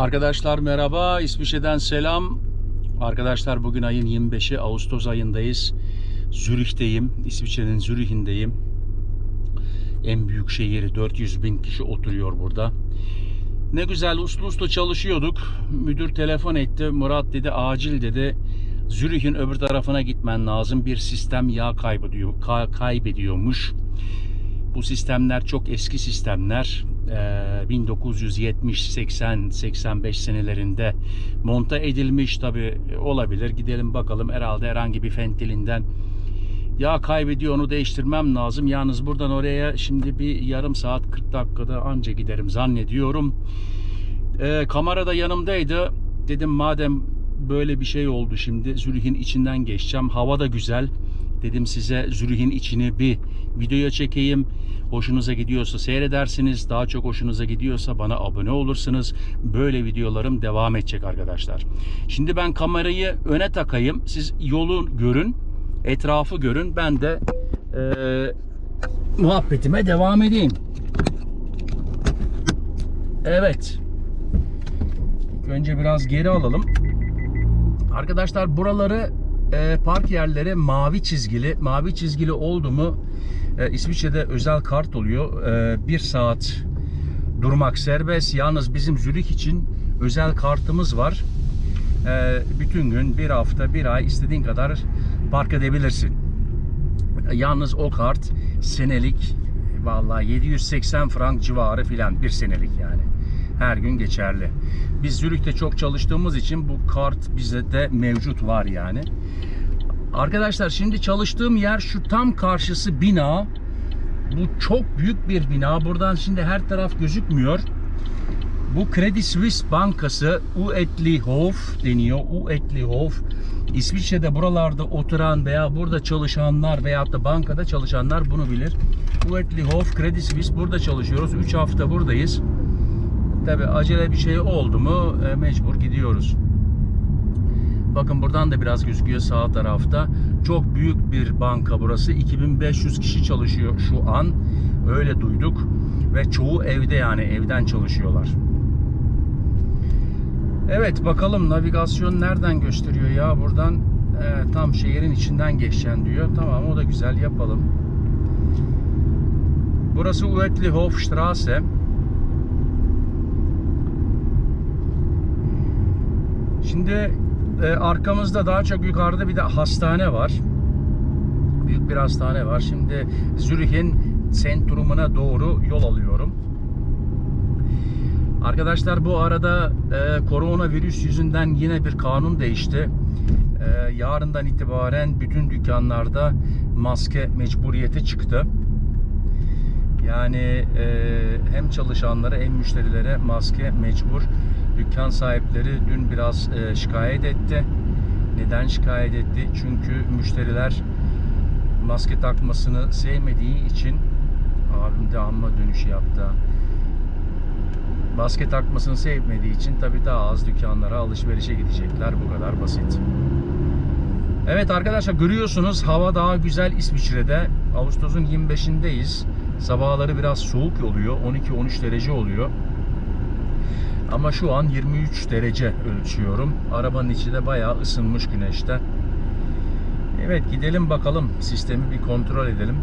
Arkadaşlar merhaba, İsviçre'den selam. Arkadaşlar bugün ayın 25'i Ağustos ayındayız. Zürih'teyim, İsviçre'nin Zürih'indeyim. En büyük şehri 400 bin kişi oturuyor burada. Ne güzel uslu uslu çalışıyorduk. Müdür telefon etti. Murat dedi acil dedi. Zürih'in öbür tarafına gitmen lazım. Bir sistem yağ kaybediyor, ka- kaybediyormuş. Bu sistemler çok eski sistemler. Ee, 1970, 80, 85 senelerinde monta edilmiş tabi olabilir. Gidelim bakalım herhalde herhangi bir fentilinden yağ kaybediyor onu değiştirmem lazım. Yalnız buradan oraya şimdi bir yarım saat 40 dakikada anca giderim zannediyorum. Ee, kamera da yanımdaydı. Dedim madem böyle bir şey oldu şimdi Zürih'in içinden geçeceğim. Hava da güzel. Dedim size Zürih'in içini bir videoya çekeyim. Hoşunuza gidiyorsa seyredersiniz. Daha çok hoşunuza gidiyorsa bana abone olursunuz. Böyle videolarım devam edecek arkadaşlar. Şimdi ben kamerayı öne takayım. Siz yolu görün. Etrafı görün. Ben de eee, muhabbetime devam edeyim. Evet. Önce biraz geri alalım. Arkadaşlar buraları e, park yerleri mavi çizgili. Mavi çizgili oldu mu e, İsviçre'de özel kart oluyor. E, bir saat durmak serbest. Yalnız bizim Zürih için özel kartımız var. E, bütün gün, bir hafta, bir ay istediğin kadar park edebilirsin. Yalnız o kart senelik vallahi 780 frank civarı filan bir senelik yani. Her gün geçerli. Biz Zürih'te çok çalıştığımız için bu kart bize de mevcut var yani. Arkadaşlar şimdi çalıştığım yer şu tam karşısı bina. Bu çok büyük bir bina. Buradan şimdi her taraf gözükmüyor. Bu Credit Suisse Bankası Uetlihof deniyor. Uetlihof. İsviçre'de buralarda oturan veya burada çalışanlar veya da bankada çalışanlar bunu bilir. Uetlihof Credit Suisse burada çalışıyoruz. 3 hafta buradayız. Tabi acele bir şey oldu mu e, mecbur gidiyoruz. Bakın buradan da biraz gözüküyor sağ tarafta. Çok büyük bir banka burası. 2500 kişi çalışıyor şu an. Öyle duyduk. Ve çoğu evde yani evden çalışıyorlar. Evet bakalım navigasyon nereden gösteriyor ya buradan e, tam şehrin içinden geçeceksin diyor. Tamam o da güzel yapalım. Burası Uetlihofstrasse. Şimdi e, arkamızda daha çok yukarıda bir de hastane var. Büyük bir hastane var. Şimdi Zürih'in sentrumuna doğru yol alıyorum. Arkadaşlar bu arada e, koronavirüs yüzünden yine bir kanun değişti. E, yarından itibaren bütün dükkanlarda maske mecburiyeti çıktı. Yani e, hem çalışanlara hem müşterilere maske mecbur. Dükkan sahipleri dün biraz e, şikayet etti. Neden şikayet etti? Çünkü müşteriler maske takmasını sevmediği için abim de amma dönüş yaptı. Maske takmasını sevmediği için tabii daha az dükkanlara alışverişe gidecekler. Bu kadar basit. Evet arkadaşlar görüyorsunuz hava daha güzel İsviçre'de. Ağustos'un 25'indeyiz. Sabahları biraz soğuk oluyor. 12-13 derece oluyor. Ama şu an 23 derece ölçüyorum. Arabanın içi de bayağı ısınmış güneşte. Evet gidelim bakalım. Sistemi bir kontrol edelim.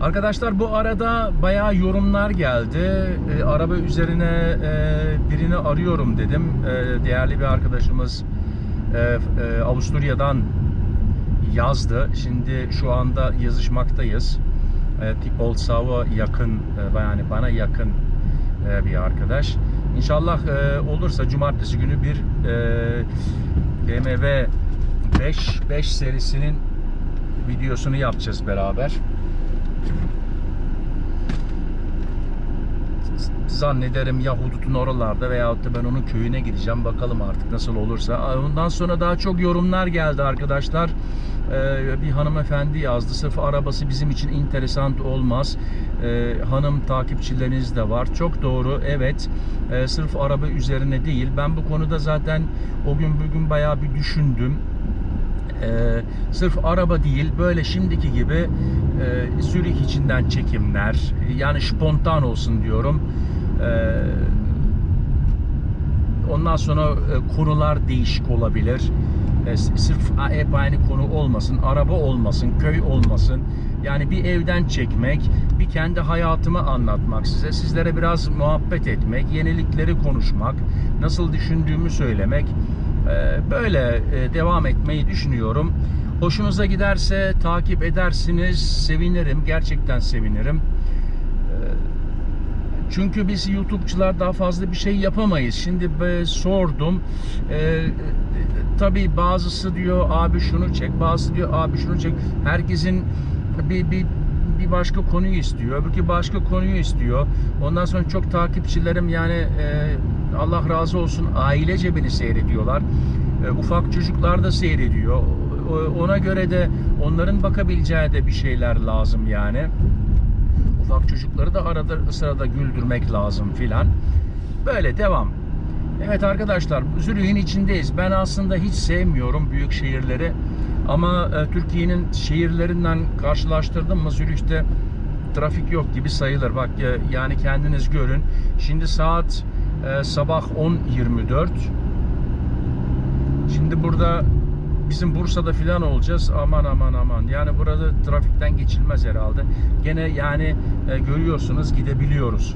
Arkadaşlar bu arada bayağı yorumlar geldi. E, araba üzerine e, birini arıyorum dedim. E, değerli bir arkadaşımız e, e, Avusturya'dan yazdı. Şimdi şu anda yazışmaktayız. E, Tipolsav'a yakın, e, yani bana yakın bir arkadaş. İnşallah e, olursa cumartesi günü bir e, BMW 5 5 serisinin videosunu yapacağız beraber. Zannederim ya hudutun oralarda veyahut da ben onun köyüne gideceğim. Bakalım artık nasıl olursa. Ondan sonra daha çok yorumlar geldi arkadaşlar. Ee, bir hanımefendi yazdı. Sırf arabası bizim için interesant olmaz. Ee, hanım takipçileriniz de var. Çok doğru. Evet. Ee, sırf araba üzerine değil. Ben bu konuda zaten o gün bugün bayağı bir düşündüm. Ee, sırf araba değil böyle şimdiki gibi e, içinden çekimler yani spontan olsun diyorum. Ondan sonra e, konular değişik olabilir. E, sırf hep aynı konu olmasın, araba olmasın, köy olmasın. Yani bir evden çekmek, bir kendi hayatımı anlatmak size, sizlere biraz muhabbet etmek, yenilikleri konuşmak, nasıl düşündüğümü söylemek. E, Böyle e, devam etmeyi düşünüyorum. Hoşunuza giderse takip edersiniz, sevinirim, gerçekten sevinirim. Çünkü biz YouTube'çular daha fazla bir şey yapamayız. Şimdi sordum. Ee, tabii bazısı diyor abi şunu çek, bazısı diyor abi şunu çek. Herkesin bir bir bir başka konuyu istiyor, öbürkü başka konuyu istiyor. Ondan sonra çok takipçilerim yani e, Allah razı olsun ailece beni seyrediyorlar. E, ufak çocuklar da seyrediyor. O- Ona göre de onların bakabileceği de bir şeyler lazım yani ufak çocukları da arada sırada güldürmek lazım filan. Böyle devam. Evet arkadaşlar Zürih'in içindeyiz. Ben aslında hiç sevmiyorum büyük şehirleri. Ama e, Türkiye'nin şehirlerinden karşılaştırdım mı Zürih'te trafik yok gibi sayılır. Bak e, yani kendiniz görün. Şimdi saat e, sabah 10.24. Şimdi burada bizim Bursa'da filan olacağız. Aman aman aman. Yani burada trafikten geçilmez herhalde. Gene yani e, görüyorsunuz gidebiliyoruz.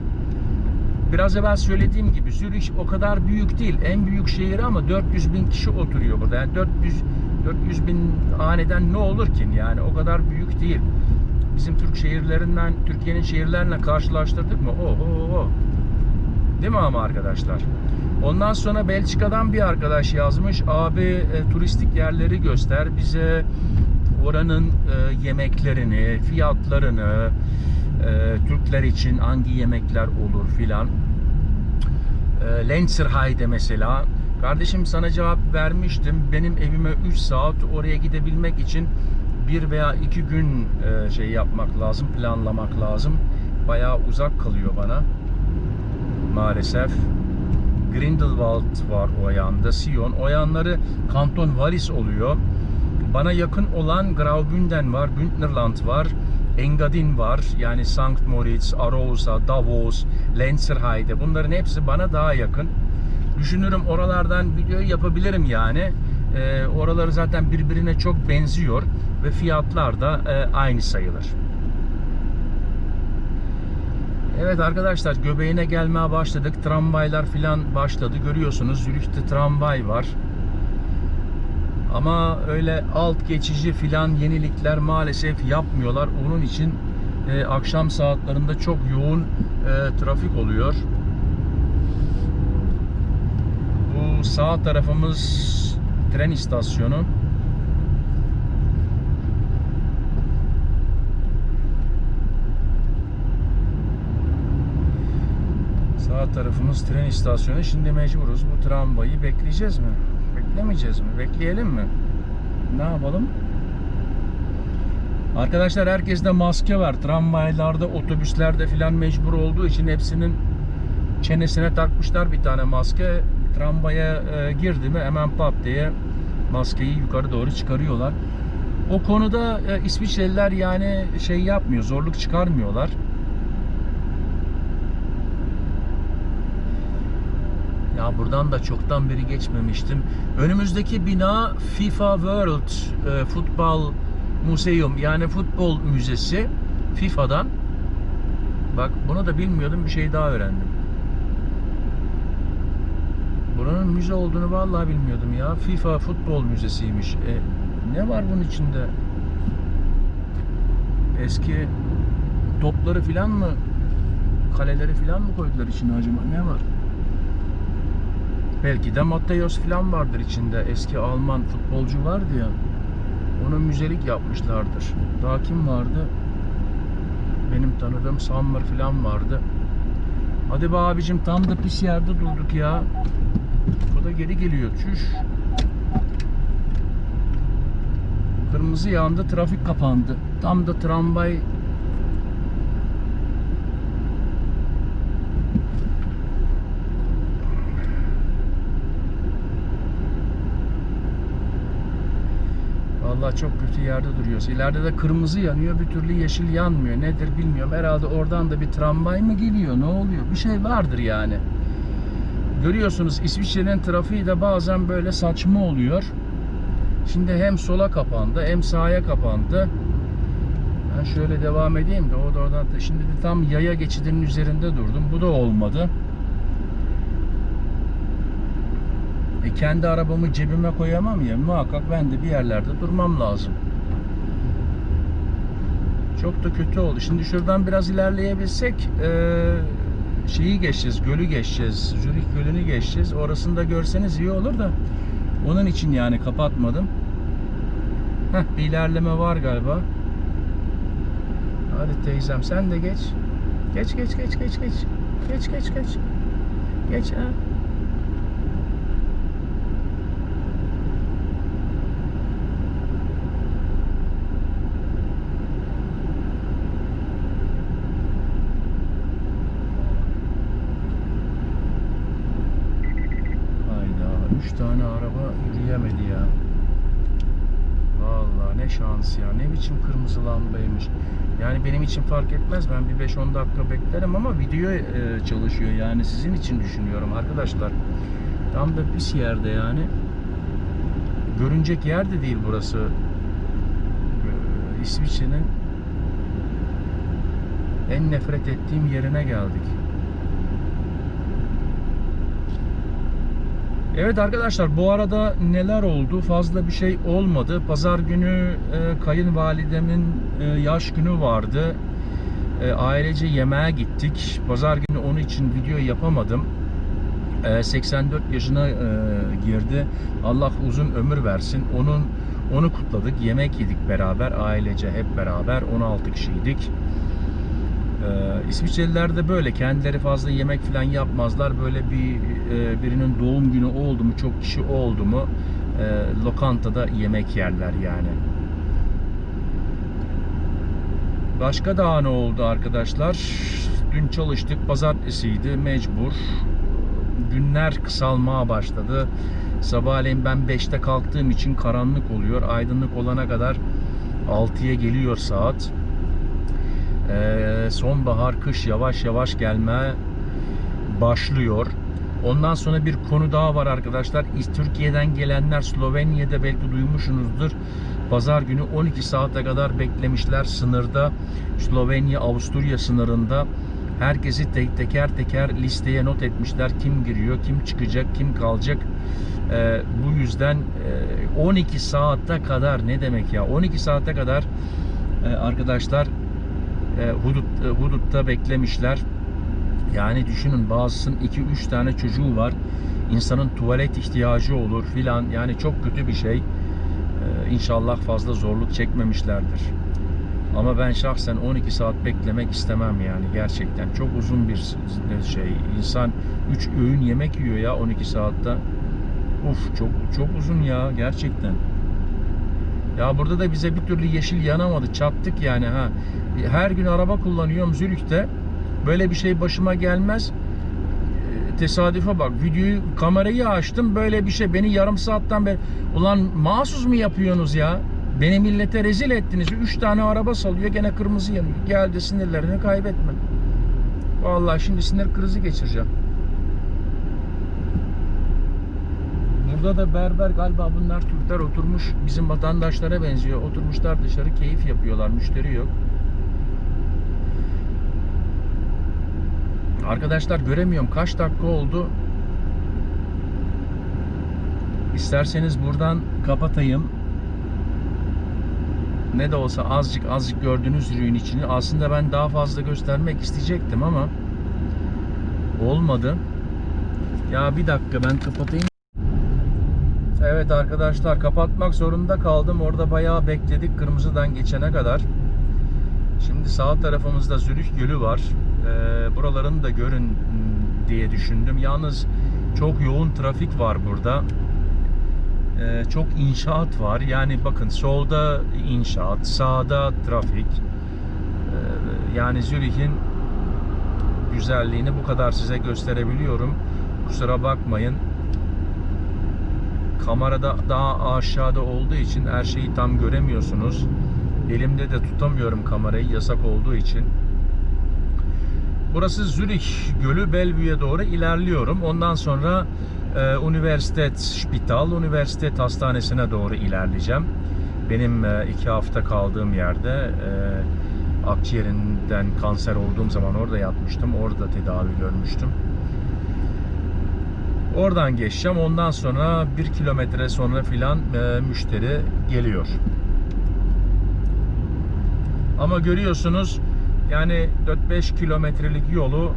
Biraz evvel söylediğim gibi Zürih o kadar büyük değil. En büyük şehir ama 400 bin kişi oturuyor burada. Yani 400 400 bin haneden ne olur ki? Yani o kadar büyük değil. Bizim Türk şehirlerinden, Türkiye'nin şehirlerine karşılaştırdık mı? Oho. Değil mi ama arkadaşlar? Ondan sonra Belçika'dan bir arkadaş yazmış. Abi e, turistik yerleri göster bize oranın e, yemeklerini, fiyatlarını, e, Türkler için hangi yemekler olur filan. E, Lenzerheide mesela. Kardeşim sana cevap vermiştim. Benim evime 3 saat oraya gidebilmek için bir veya iki gün e, şey yapmak lazım, planlamak lazım. Bayağı uzak kalıyor bana maalesef. Grindelwald var o yanda, Sion. O yanları Kanton Wallis oluyor. Bana yakın olan Graubünden var, Bündnerland var, Engadin var. Yani St. Moritz, Arosa, Davos, Lenzerheide. Bunların hepsi bana daha yakın. Düşünürüm oralardan video yapabilirim yani. Ee, oraları zaten birbirine çok benziyor ve fiyatlar da e, aynı sayılır. Evet arkadaşlar göbeğine gelmeye başladık. Tramvaylar filan başladı. Görüyorsunuz Zürih'te tramvay var. Ama öyle alt geçici filan yenilikler maalesef yapmıyorlar. Onun için e, akşam saatlerinde çok yoğun e, trafik oluyor. Bu sağ tarafımız tren istasyonu. Sağ tarafımız tren istasyonu. Şimdi mecburuz bu tramvayı bekleyeceğiz mi? Beklemeyeceğiz mi? Bekleyelim mi? Ne yapalım? Arkadaşlar herkeste maske var. Tramvaylarda, otobüslerde filan mecbur olduğu için hepsinin çenesine takmışlar bir tane maske. Tramvaya e, girdi mi hemen pat diye maskeyi yukarı doğru çıkarıyorlar. O konuda e, İsviçreliler yani şey yapmıyor, zorluk çıkarmıyorlar. Ya buradan da çoktan beri geçmemiştim. Önümüzdeki bina FIFA World e, Futbol Museum yani futbol müzesi FIFA'dan. Bak bunu da bilmiyordum bir şey daha öğrendim. Buranın müze olduğunu vallahi bilmiyordum ya. FIFA futbol müzesiymiş. E, ne var bunun içinde? Eski topları filan mı kaleleri filan mı koydular içine acaba? Ne var? Belki de Matthäus falan vardır içinde. Eski Alman futbolcu vardı ya. Onu müzelik yapmışlardır. Daha kim vardı? Benim tanıdığım Sammer falan vardı. Hadi be abicim tam da pis yerde durduk ya. O da geri geliyor. Çüş. Kırmızı yandı, trafik kapandı. Tam da tramvay Vallahi çok kötü yerde duruyoruz. İleride de kırmızı yanıyor, bir türlü yeşil yanmıyor. Nedir bilmiyorum. Herhalde oradan da bir tramvay mı geliyor? Ne oluyor? Bir şey vardır yani. Görüyorsunuz İsviçre'nin trafiği de bazen böyle saçma oluyor. Şimdi hem sola kapandı hem sağa kapandı. Ben şöyle devam edeyim de o da şimdi de tam yaya geçidinin üzerinde durdum. Bu da olmadı. E kendi arabamı cebime koyamam ya. Muhakkak ben de bir yerlerde durmam lazım. Çok da kötü oldu. Şimdi şuradan biraz ilerleyebilsek eee, şeyi geçeceğiz, gölü geçeceğiz. Zürih Gölü'nü geçeceğiz. Orasını da görseniz iyi olur da onun için yani kapatmadım. Heh, bir ilerleme var galiba. Hadi teyzem sen de geç. Geç geç geç geç geç. Geç geç geç. Geç ha. Hayda. Üç tane araba yürüyemedi ya. Şans ya. Ne biçim kırmızı lambaymış. Yani benim için fark etmez. Ben bir 5-10 dakika beklerim ama video e, çalışıyor. Yani sizin için düşünüyorum arkadaşlar. Tam da pis yerde yani. Görünecek yer de değil burası. Ee, İsviçre'nin en nefret ettiğim yerine geldik. Evet arkadaşlar bu arada neler oldu? Fazla bir şey olmadı. Pazar günü e, kayınvalidemin e, yaş günü vardı. E, ailece yemeğe gittik. Pazar günü onun için video yapamadım. E, 84 yaşına e, girdi. Allah uzun ömür versin. Onun onu kutladık. Yemek yedik beraber ailece hep beraber 16 kişiydik. Ee, İsviçreliler de böyle kendileri fazla yemek falan yapmazlar. Böyle bir e, birinin doğum günü oldu mu, çok kişi oldu mu e, lokantada yemek yerler yani. Başka daha ne oldu arkadaşlar? Dün çalıştık, pazartesiydi, mecbur. Günler kısalmaya başladı. Sabahleyin ben 5'te kalktığım için karanlık oluyor. Aydınlık olana kadar 6'ya geliyor saat. Ee, sonbahar, kış yavaş yavaş gelmeye başlıyor. Ondan sonra bir konu daha var arkadaşlar. Türkiye'den gelenler Slovenya'da belki duymuşsunuzdur. Pazar günü 12 saate kadar beklemişler sınırda. Slovenya Avusturya sınırında. Herkesi tek teker teker listeye not etmişler. Kim giriyor, kim çıkacak, kim kalacak. Ee, bu yüzden e, 12 saate kadar ne demek ya? 12 saate kadar e, arkadaşlar e, hudut, e, hudutta beklemişler. Yani düşünün bazısının 2-3 tane çocuğu var. İnsanın tuvalet ihtiyacı olur filan. Yani çok kötü bir şey. Ee, inşallah fazla zorluk çekmemişlerdir. Ama ben şahsen 12 saat beklemek istemem yani gerçekten. Çok uzun bir şey. İnsan 3 öğün yemek yiyor ya 12 saatte. Uf çok çok uzun ya gerçekten. Ya burada da bize bir türlü yeşil yanamadı. Çattık yani ha. Her gün araba kullanıyorum Zürih'te. Böyle bir şey başıma gelmez. Ee, Tesadüfe bak. Videoyu kamerayı açtım. Böyle bir şey beni yarım saatten beri ulan mahsus mu yapıyorsunuz ya? Beni millete rezil ettiniz. Üç tane araba salıyor gene kırmızı yanıyor. Geldi sinirlerini kaybetme. Vallahi şimdi sinir krizi geçireceğim. Burada da berber galiba bunlar Türkler oturmuş bizim vatandaşlara benziyor. Oturmuşlar dışarı keyif yapıyorlar. Müşteri yok. Arkadaşlar göremiyorum kaç dakika oldu. İsterseniz buradan kapatayım. Ne de olsa azıcık azıcık gördüğünüz ürün içini aslında ben daha fazla göstermek isteyecektim ama olmadı. Ya bir dakika ben kapatayım. Evet arkadaşlar kapatmak zorunda kaldım. Orada bayağı bekledik kırmızıdan geçene kadar. Şimdi sağ tarafımızda Zürih Gölü var. Ee, buralarını da görün diye düşündüm. Yalnız çok yoğun trafik var burada. Ee, çok inşaat var. Yani bakın solda inşaat, sağda trafik. Ee, yani Zürih'in güzelliğini bu kadar size gösterebiliyorum. Kusura bakmayın. Kamerada daha aşağıda olduğu için her şeyi tam göremiyorsunuz. Elimde de tutamıyorum kamerayı yasak olduğu için. Burası Zürich Gölü Bellevue doğru ilerliyorum. Ondan sonra e, Universitet Spital, Üniversitet Hastanesi'ne doğru ilerleyeceğim. Benim e, iki hafta kaldığım yerde e, akciğerinden kanser olduğum zaman orada yatmıştım. Orada tedavi görmüştüm. Oradan geçeceğim. Ondan sonra bir kilometre sonra filan e, müşteri geliyor. Ama görüyorsunuz yani 4-5 kilometrelik yolu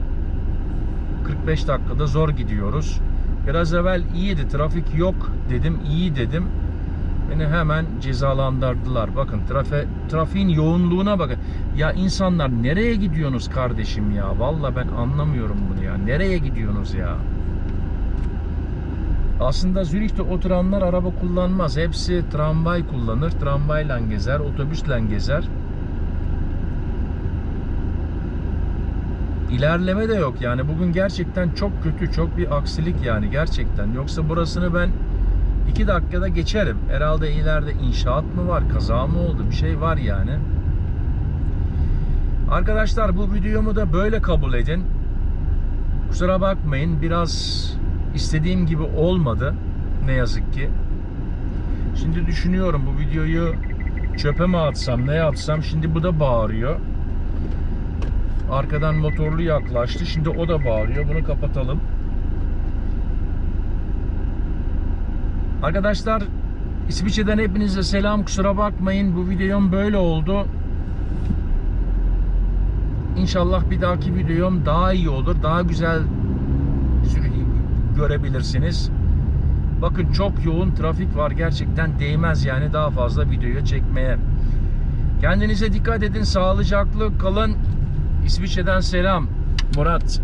45 dakikada zor gidiyoruz. Biraz evvel iyiydi trafik yok dedim iyi dedim. Beni hemen cezalandırdılar. Bakın trafe, trafiğin yoğunluğuna bakın. Ya insanlar nereye gidiyorsunuz kardeşim ya? Valla ben anlamıyorum bunu ya. Nereye gidiyorsunuz ya? Aslında Zürih'te oturanlar araba kullanmaz. Hepsi tramvay kullanır. Tramvayla gezer, otobüsle gezer. İlerleme de yok yani. Bugün gerçekten çok kötü, çok bir aksilik yani gerçekten. Yoksa burasını ben iki dakikada geçerim. Herhalde ileride inşaat mı var, kaza mı oldu, bir şey var yani. Arkadaşlar bu videomu da böyle kabul edin. Kusura bakmayın biraz istediğim gibi olmadı ne yazık ki. Şimdi düşünüyorum bu videoyu çöpe mi atsam ne yapsam şimdi bu da bağırıyor. Arkadan motorlu yaklaştı. Şimdi o da bağırıyor. Bunu kapatalım. Arkadaşlar İsviçre'den hepinize selam. Kusura bakmayın. Bu videom böyle oldu. İnşallah bir dahaki videom daha iyi olur. Daha güzel görebilirsiniz. Bakın çok yoğun trafik var. Gerçekten değmez yani daha fazla videoya çekmeye. Kendinize dikkat edin. Sağlıcaklı kalın. İsviçre'den selam. Murat.